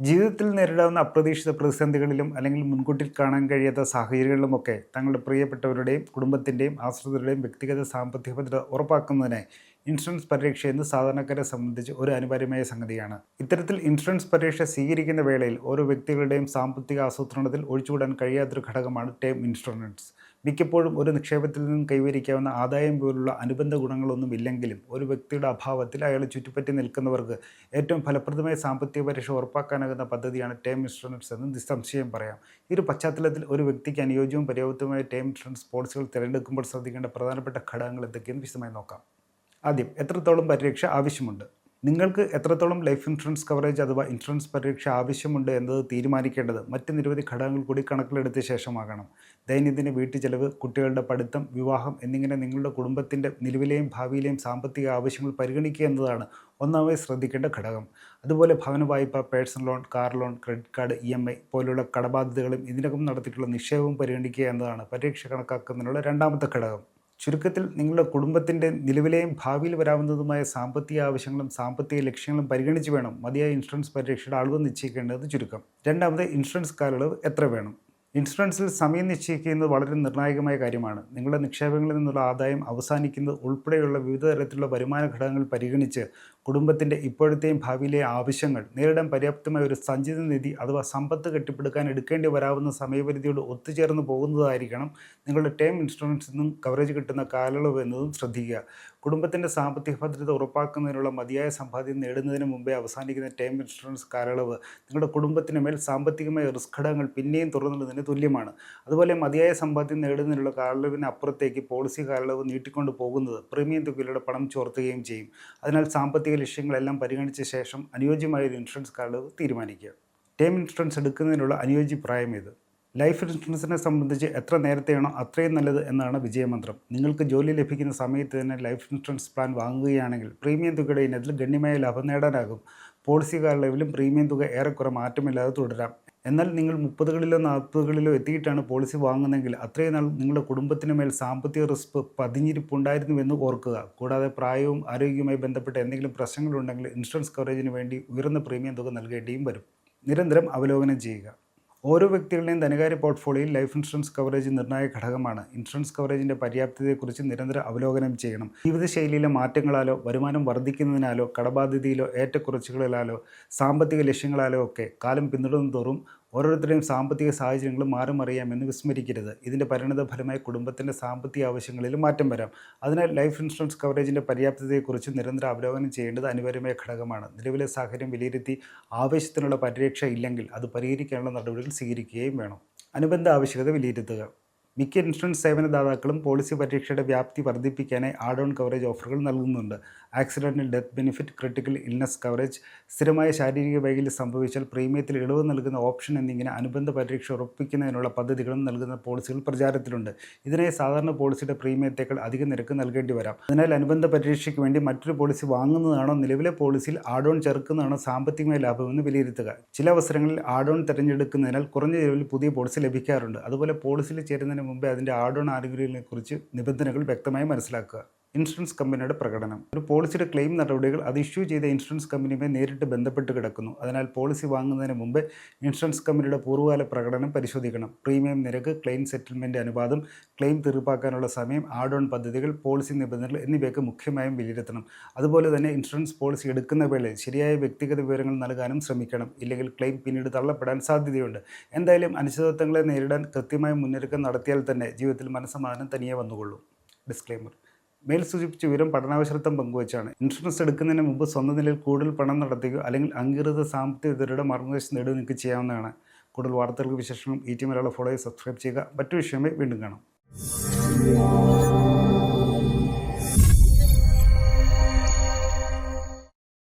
ജീവിതത്തിൽ നേരിടാവുന്ന അപ്രതീക്ഷിത പ്രതിസന്ധികളിലും അല്ലെങ്കിൽ മുൻകൂട്ടി കാണാൻ കഴിയാത്ത സാഹചര്യങ്ങളിലുമൊക്കെ തങ്ങളുടെ പ്രിയപ്പെട്ടവരുടെയും കുടുംബത്തിന്റെയും ആശ്രിതരുടെയും വ്യക്തിഗത സാമ്പത്തിക ഭദ്രത ഉറപ്പാക്കുന്നതിനായി ഇൻഷുറൻസ് പരിരക്ഷ എന്ന് സാധാരണക്കാരെ സംബന്ധിച്ച് ഒരു അനിവാര്യമായ സംഗതിയാണ്. ഇത്തരത്തിൽ ഇൻഷുറൻസ് പരിരക്ഷ സ്വീകരിക്കുന്ന വേളയിൽ ഓരോ വ്യക്തികളുടെയും സാമ്പത്തിക ആസൂത്രണത്തിൽ ഒഴിച്ചുകൂടാൻ കഴിയാത്തൊരു ഘടകമാണ് ടേം ഇൻഷുറൻസ്. മിക്കപ്പോഴും ഒരു നിക്ഷേപത്തിൽ നിന്നും കൈവരിക്കാവുന്ന ആദായം പോലുള്ള അനുബന്ധ ഗുണങ്ങളൊന്നും ഇല്ലെങ്കിലും ഒരു വ്യക്തിയുടെ അഭാവത്തിൽ അയാളെ ചുറ്റിപ്പറ്റി നിൽക്കുന്നവർക്ക് ഏറ്റവും ഫലപ്രദമായ സാമ്പത്തിക പരിരക്ഷ ഉറപ്പാക്കാനാകുന്ന പദ്ധതിയാണ് ടേം ഇൻഷുറൻസ് എന്ന് നിസ്സംശയം പറയാം. ഈ ഒരു പശ്ചാത്തലത്തിൽ ഒരു വ്യക്തിക്ക് അനുയോജ്യവും പര്യാപ്തവുമായ ടേം ഇൻഷുറൻസ് പോളിസികൾ തിരഞ്ഞെടുക്കുമ്പോൾ ശ്രദ്ധിക്കേണ്ട പ്രധാനപ്പെട്ട ഘടകങ്ങൾ എന്തൊക്കെയെന്ന് വിശദമായി നോക്കാം. ആദ്യം എത്രത്തോളം പരിരക്ഷ ആവശ്യമുണ്ട്? നിങ്ങൾക്ക് എത്രത്തോളം ലൈഫ് ഇൻഷുറൻസ് കവറേജ് അഥവാ ഇൻഷുറൻസ് പരിരക്ഷ ആവശ്യമുണ്ട് എന്നത് തീരുമാനിക്കേണ്ടത് മറ്റ് നിരവധി ഘടകങ്ങൾ കൂടി കണക്കിലെടുത്ത ശേഷമാകണം. ദൈനംദിന വീട്ടു ചെലവ് കുട്ടികളുടെ പഠിത്തം വിവാഹം എന്നിങ്ങനെ നിങ്ങളുടെ കുടുംബത്തിന്റെ നിലവിലെയും ഭാവിയിലെയും സാമ്പത്തിക ആവശ്യങ്ങൾ പരിഗണിക്കുക എന്നതാണ് ഒന്നാമത് ശ്രദ്ധിക്കേണ്ട ഘടകം. അതുപോലെ ഭവന വായ്പ personal loan car loan credit card E M I പോലുള്ള കടബാധ്യതകളും ഇതിനകം നടത്തിയിട്ടുള്ള നിക്ഷേപവും പരിഗണിക്കുക എന്നതാണ്. പരീക്ഷ കണക്കാക്കുന്നതിനുള്ള രണ്ടാമത്തെ ഘടകം. ചുരുക്കത്തിൽ നിങ്ങളുടെ കുടുംബത്തിന്റെ നിലവിലെയും ഭാവിയിൽ വരാവുന്നതുമായ സാമ്പത്തിക ആവശ്യങ്ങളും സാമ്പത്തിക ലക്ഷ്യങ്ങളും പരിഗണിച്ച് വേണം മതിയായ ഇൻഷുറൻസ് പരിരക്ഷയുടെ അളവ് നിശ്ചയിക്കേണ്ടത് ചുരുക്കം. രണ്ടാമത് ഇൻഷുറൻസ് കാലയളവ് എത്ര വേണം? ഇൻഷുറൻസിൽ സമയം നിശ്ചയിക്കുന്നത് വളരെ നിർണായകമായ കാര്യമാണ്. നിങ്ങളുടെ നിക്ഷേപങ്ങളിൽ നിന്നുള്ള ആദായം അവസാനിക്കുന്നത് ഉൾപ്പെടെയുള്ള വിവിധ തരത്തിലുള്ള വരുമാന ഘടകങ്ങൾ പരിഗണിച്ച് കുടുംബത്തിന്റെ ഇപ്പോഴത്തെയും ഭാവിയിലെ ആവശ്യങ്ങൾ നേരിടാൻ പര്യാപ്തമായ ഒരു സഞ്ചിത നിധി അഥവാ സമ്പത്ത് കെട്ടിപ്പടുക്കാൻ എടുക്കേണ്ടി വരാവുന്ന സമയപരിധിയോട് ഒത്തുചേർന്ന് പോകുന്നതായിരിക്കണം നിങ്ങളുടെ ടേം ഇൻഷുറൻസിൽ നിന്നും കവറേജ് കിട്ടുന്ന കാലയളവ് എന്നതും ശ്രദ്ധിക്കുക. കുടുംബത്തിന്റെ സാമ്പത്തിക ഭദ്രത ഉറപ്പാക്കുന്നതിനുള്ള മതിയായ സമ്പാദ്യം നേടുന്നതിന് മുമ്പേ അവസാനിക്കുന്ന ടേം ഇൻഷുറൻസ് കാലയളവ് നിങ്ങളുടെ കുടുംബത്തിന് മേൽ സാമ്പത്തികമായ റിസ്ക് ഘടകങ്ങൾ പിന്നെയും തുറന്നുള്ളതിന് തുല്യമാണ്. അതുപോലെ മതിയായ സമ്പാദ്യം നേടുന്നതിനുള്ള കാലയളവിന് അപ്പുറത്തേക്ക് പോളിസി കാലയളവ് നീട്ടിക്കൊണ്ട് പോകുന്നത് പ്രീമിയം തുകയിലൂടെ പണം ചോർത്തുകയും ചെയ്യും. അതിനാൽ സാമ്പത്തിക ലക്ഷ്യങ്ങളെല്ലാം പരിഗണിച്ച ശേഷം അനുയോജ്യമായ ഒരു ഇൻഷുറൻസ് കാലയളവ് തീരുമാനിക്കുക. ടേം ഇൻഷുറൻസ് എടുക്കുന്നതിനുള്ള അനുയോജ്യ പ്രായം ഇത് ലൈഫ് ഇൻഷുറൻസിനെ സംബന്ധിച്ച് എത്ര നേരത്തെയാണോ അത്രയും നല്ലത് എന്നാണ് വിജയമന്ത്രം. നിങ്ങൾക്ക് ജോലി ലഭിക്കുന്ന സമയത്ത് തന്നെ ലൈഫ് ഇൻഷുറൻസ് പ്ലാൻ വാങ്ങുകയാണെങ്കിൽ പ്രീമിയം തുകയുടെ ഇനത്തിൽ ഗണ്യമായ ലാഭം നേടാനാകും. പോളിസി കാലയളവിലും പ്രീമിയം തുക ഏറെക്കുറെ മാറ്റമില്ലാതെ തുടരാം. എന്നാൽ നിങ്ങൾ മുപ്പതുകളിലോ നാൽപ്പതുകളിലോ എത്തിയിട്ടാണ് പോളിസി വാങ്ങുന്നതെങ്കിൽ അത്രയും നാൾ നിങ്ങളുടെ കുടുംബത്തിന് മേൽ സാമ്പത്തിക റിസ്ക് പതിഞ്ഞിരിപ്പുണ്ടായിരുന്നുവെന്ന് ഓർക്കുക. കൂടാതെ പ്രായവും ആരോഗ്യവുമായി ബന്ധപ്പെട്ട എന്തെങ്കിലും പ്രശ്നങ്ങളുണ്ടെങ്കിൽ ഇൻഷുറൻസ് കവറേജിന് വേണ്ടി ഉയർന്ന പ്രീമിയം തുക നൽകേണ്ടിയും വരും. നിരന്തരം അവലോകനം ചെയ്യുക. ഓരോ വ്യക്തികളുടെയും ധനകാര്യ പോർട്ട്ഫോളിയോയിൽ ലൈഫ് ഇൻഷുറൻസ് കവറേജ് നിർണായക ഘടകമാണ്. ഇൻഷുറൻസ് കവറേജിന്റെ പര്യാപ്തതയെക്കുറിച്ച് നിരന്തരം അവലോകനം ചെയ്യണം. ജീവിതശൈലിയിലെ മാറ്റങ്ങളാലോ വരുമാനം വർദ്ധിക്കുന്നതിനാലോ കടബാധ്യതയിലോ ഏറ്റക്കുറച്ചുകളിലാലോ സാമ്പത്തിക ലക്ഷ്യങ്ങളാലോ ഒക്കെ കാലം തോറും ഓരോരുത്തരുടെയും സാമ്പത്തിക സാഹചര്യങ്ങൾ മാറി മറിയാമെന്ന് വിസ്മരിക്കരുത്. ഇതിന്റെ പരിണത ഫലമായി കുടുംബത്തിന്റെ സാമ്പത്തിക ആവശ്യങ്ങളിൽ മാറ്റം വരാം. അതിനാൽ ലൈഫ് ഇൻഷുറൻസ് കവറേജിന്റെ പര്യാപ്തതയെക്കുറിച്ച് നിരന്തര അവലോകനം ചെയ്യേണ്ടത് അനിവാര്യമായ ഘടകമാണ്. നിലവിലെ സാഹചര്യം വിലയിരുത്തി ആവശ്യത്തിനുള്ള പരിരക്ഷ ഇല്ലെങ്കിൽ അത് പരിഹരിക്കാനുള്ള നടപടികൾ സ്വീകരിക്കുകയും വേണം. അനുബന്ധ ആവശ്യകത വിലയിരുത്തുക. മിക്ക ഇൻഷുറൻസ് സേവനദാതാക്കളും പോളിസി പരീക്ഷയുടെ വ്യാപ്തി വർദ്ധിപ്പിക്കാനായി ആഡ് ഓൺ കവറേജ് ഓഫറുകൾ നൽകുന്നുണ്ട്. Accidental death benefit critical illness coverage സ്ഥിരമായ ശാരീരിക വൈകല്യം സംഭവിച്ചാൽ പ്രീമിയത്തിൽ ഇളവ് നൽകുന്ന ഓപ്ഷൻ എന്നിങ്ങനെ അനുബന്ധ പരീക്ഷ ഉറപ്പിക്കുന്നതിനുള്ള പദ്ധതികളും നൽകുന്ന പോളിസികൾ പ്രചാരത്തിലുണ്ട്. ഇതിനായി സാധാരണ പോളിസിയുടെ പ്രീമിയത്തേക്കാൾ അധിക നിരക്ക് നൽകേണ്ടി വരാം. അതിനാൽ അനുബന്ധ പരീക്ഷയ്ക്ക് വേണ്ടി മറ്റൊരു പോളിസി വാങ്ങുന്നതാണോ നിലവിലെ പോളിസിയിൽ ആഡ് ഓൺ ചേർക്കുന്നതാണോ സാമ്പത്തികമായ ലാഭമെന്ന് വിലയിരുത്തുക. ചില അവസരങ്ങളിൽ ആഡ് ഓൺ തിരഞ്ഞെടുക്കുന്നതിനാൽ കുറഞ്ഞ നിലവിൽ പുതിയ പോളിസി ലഭിക്കാറുണ്ട്. അതുപോലെ പോളിസിയിൽ ചേരുന്നതിന് മുമ്പേ അതിന്റെ ആഡോൺ ആനുകൂല്യങ്ങളെക്കുറിച്ച് നിബന്ധനകൾ വ്യക്തമായി മനസ്സിലാക്കുക. ഇൻഷുറൻസ് കമ്പനിയുടെ പ്രകടനം. ഒരു പോളിസിയുടെ ക്ലെയിം നടപടികൾ അത് ഇഷ്യൂ ചെയ്ത ഇൻഷുറൻസ് കമ്പനിയുമായി നേരിട്ട് ബന്ധപ്പെട്ട് കിടക്കുന്നു. അതിനാൽ പോളിസി വാങ്ങുന്നതിന് മുമ്പ് ഇൻഷുറൻസ് കമ്പനിയുടെ പൂർവകാല പ്രകടനം പരിശോധിക്കണം. പ്രീമിയം നിരക്ക് ക്ലെയിം സെറ്റിൽമെന്റ് അനുപാതം ക്ലെയിം തീർപ്പാക്കാനുള്ള സമയം ആഡ് ഓൺ പദ്ധതികൾ പോളിസി നിബന്ധനകൾ എന്നിവയൊക്കെ മുഖ്യമായും വിലയിരുത്തണം. അതുപോലെ തന്നെ ഇൻഷുറൻസ് പോളിസി എടുക്കുന്ന വേളയിൽ ശരിയായ വ്യക്തിഗത വിവരങ്ങൾ നൽകാനും ശ്രമിക്കണം. ഇല്ലെങ്കിൽ ക്ലെയിം പിന്നീട് തള്ളപ്പെടാൻ സാധ്യതയുണ്ട്. എന്തായാലും അനിശ്ചിതത്വങ്ങളെ നേരിടാൻ കൃത്യമായ മുന്നൊരുക്കം നടത്തിയാൽ തന്നെ ജീവിതത്തിൽ മനസ്സമാധാനം തനിയെ വന്നുകൊള്ളും. ഡിസ്ക്ലെയിമർ. മേൽ സൂചിപ്പിച്ച വിവരം പഠനാവശ്യത്വം പങ്കുവച്ചാണ്. ഇൻഷുറൻസ് എടുക്കുന്നതിന് മുമ്പ് സ്വന്തം നിലയിൽ കൂടുതൽ പണം നടത്തുകയോ അല്ലെങ്കിൽ അംഗീകൃത സാമ്പത്തിക വിദഗ്ധരുടെ മാർഗനിർദ്ദേശം നേടുക നിങ്ങൾക്ക് ചെയ്യാവുന്നതാണ്. കൂടുതൽ വാർത്തകൾക്ക് വിശേഷങ്ങളും ഈ ടി മലയാളം ഫോളോ ചെയ്ത് സബ്സ്ക്രൈബ് ചെയ്യുക. മറ്റു വിഷയമേ വീണ്ടും കാണാം.